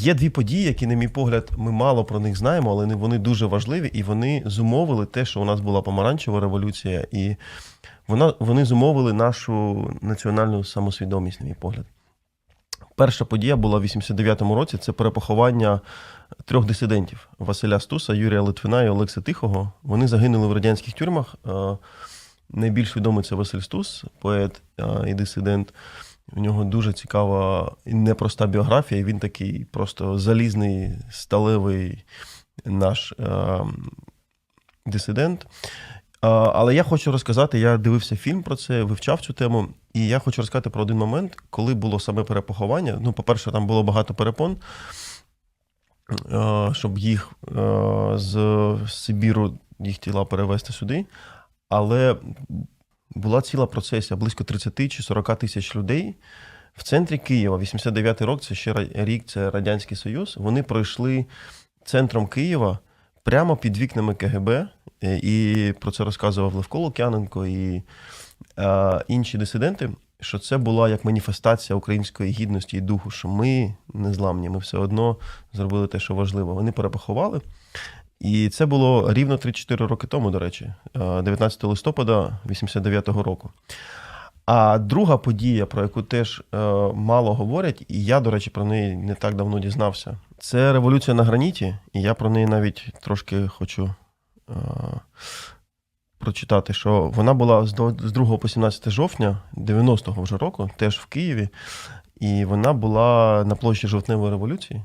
Є дві події, які, на мій погляд, ми мало про них знаємо, але вони дуже важливі, і вони зумовили те, що у нас була помаранчева революція, і вона, вони зумовили нашу національну самосвідомість, на мій погляд. Перша подія була в 89-му році. Це перепоховання трьох дисидентів: Василя Стуса, Юрія Литвина і Олекса Тихого. Вони загинули в радянських тюрмах. Е, Найбільш відомий це Василь Стус, поет е, і дисидент. У нього дуже цікава і непроста біографія. Він такий просто залізний, сталевий наш е, дисидент. А, Але я хочу розказати, я дивився фільм про це, вивчав цю тему, і я хочу розказати про один момент, коли було саме перепоховання. Ну, по-перше, там було багато перепон, е, щоб їх е, з Сибіру їх тіла перевезти сюди. Але була ціла процесія, близько 30 чи 40 тисяч людей. В центрі Києва, 89-й рік, це ще рік, це Радянський Союз. Вони пройшли центром Києва прямо під вікнами КГБ. е, І про це розказував Левко Лук'яненко і е, інші дисиденти. Що це була як маніфестація української гідності і духу, що ми не зламні, ми все одно зробили те, що важливо. Вони перепоховали. І це було рівно 3-4 роки тому, до речі, е, 19 листопада 89-го року. А друга подія, про яку теж е, мало говорять, і я, до речі, про неї не так давно дізнався. Це революція на граніті, і я про неї навіть трошки хочу е, прочитати, що вона була з 2 по 17 жовтня 90-го вже року, теж в Києві. І вона була на площі жовтневої революції.